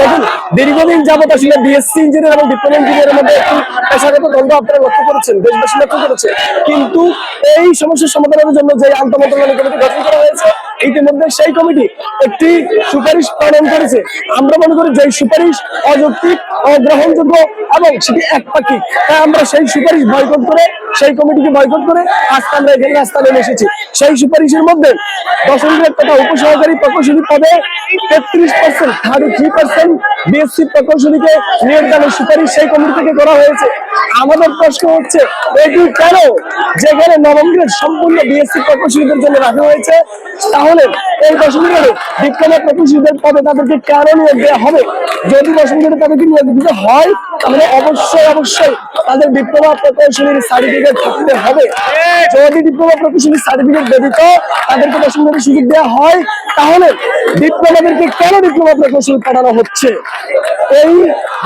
দেখুন দীর্ঘদিন যাবত আসলে বিএসসি ইঞ্জিনিয়ার এবং ডিপ্লোমা ইঞ্জিনিয়ারের মধ্যে একটি পেশাগত দ্বন্দ্ব আপনারা লক্ষ্য করেছেন, দেশবাসী লক্ষ্য করেছে। কিন্তু এই সমস্যার সমাধানের জন্য যে আন্তঃমন্ত্রণালয় কমিটি গঠন করা হয়েছে, ইতিমধ্যে সেই কমিটি একটি সুপারিশ প্রণয়ন করেছে। আমরা মনে করি যে সুপারিশ অযৌক্তিক, অগ্রহণযোগ্য এবং সেটি একপাক্ষিক। তাই আমরা সেই সুপারিশ বয়কট করে সেই কমিটিকে বয়কট করে আজকে আমরা এখানে রাস্তা নেমে এসেছি সেই সুপারিশের মধ্যে দশম গ্রেড তথা উপসহকারী প্রকৌশলী পদে তেত্রিশ percent thirty three percent BSc প্রকৌশলীকে নিয়োগদানের সুপারিশ সেই কমিটি থেকে করা হয়েছে। আমাদের প্রশ্ন হচ্ছে, এটি কেন? যেখানে নবম গ্রেড সম্পূর্ণ বিএসসি প্রকৌশলীদের জন্য রাখা হয়েছে, তাহলে এই দশম বিজ্ঞানের ডিপ্লোমা পদে তাদেরকে কেন নিয়োগ দেওয়া হবে? যদি দশম তাদেরকে নিয়োগ দিতে হয়, তাহলে অবশ্যই অবশ্যই তাদের ডিপ্লোমা প্রকৌশলীর সার্টিফিকেট থাকতে হবে। যদি ডিপ্লোমা প্রকৌশলীর সার্টিফিকেট ব্যতীত তাদেরকে দশম সুযোগ দেওয়া হয়, তাহলে ডিপ্লোমাদেরকে কেন ডিপ্লোমা প্রকৌশল পাঠানো হচ্ছে? এই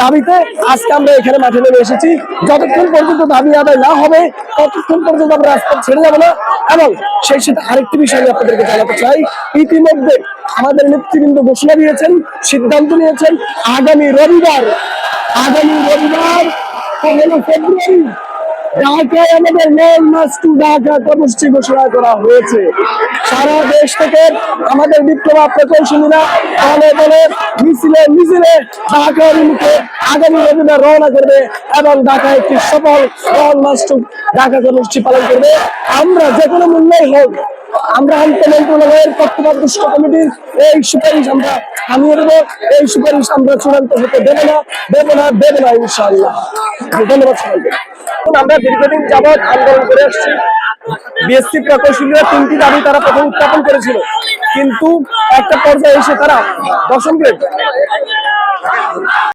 দাবিতে আজকে আমরা এখানে মাঠে নেমে এসেছি। যতক্ষণ পর্যন্ত দাবি আদায় না হবে, ততক্ষণ পর্যন্ত আমরা রাস্তা ছেড়ে যাব না। এবং সেই সাথে আরেকটি বিষয় আমি আপনাদেরকে জানাতে চাই। ইতিমধ্যে আমাদের নেতৃবৃন্দ ঘোষণা দিয়েছেন, সিদ্ধান্ত নিয়েছেন, আগামী রবিবার আগামী রবিবার, পনেরো ফেব্রুয়ারি ঢাকা কর্মসূচি ঘোষণা করা হয়েছে। সারা দেশ থেকে আমাদের ডিপ্লোমা প্রকৌশলীরা দলে দলে মিছিলে মিছিলে ঢাকার মুখে আগামী রবিবার রওনা করবে এবং ঢাকা একটি সফল টু ঢাকা কর্মসূচি পালন করবে। আমরা যে কোনো মূল্যই হোক আমরা আন্তঃ মন্ত্রণালয়ের কর্তৃপক্ষ কমিটির এই সুপারিশ আমরা থামিয়ে দেবো। এই সুপারিশ আমরা চূড়ান্ত হতে দেবো না দেবো না দেবো না ইনশাআল্লাহ। ধন্যবাদ সবাইকে। আমরা দীর্ঘদিন যাবৎ আন্দোলন করে আসছি। বিএসসি প্রকৌশলীরা তিনটি দাবি তারা প্রথম উত্থাপন করেছিল। কিন্তু একটা পর্যায়ে এসে তারা দশম গ্রেড।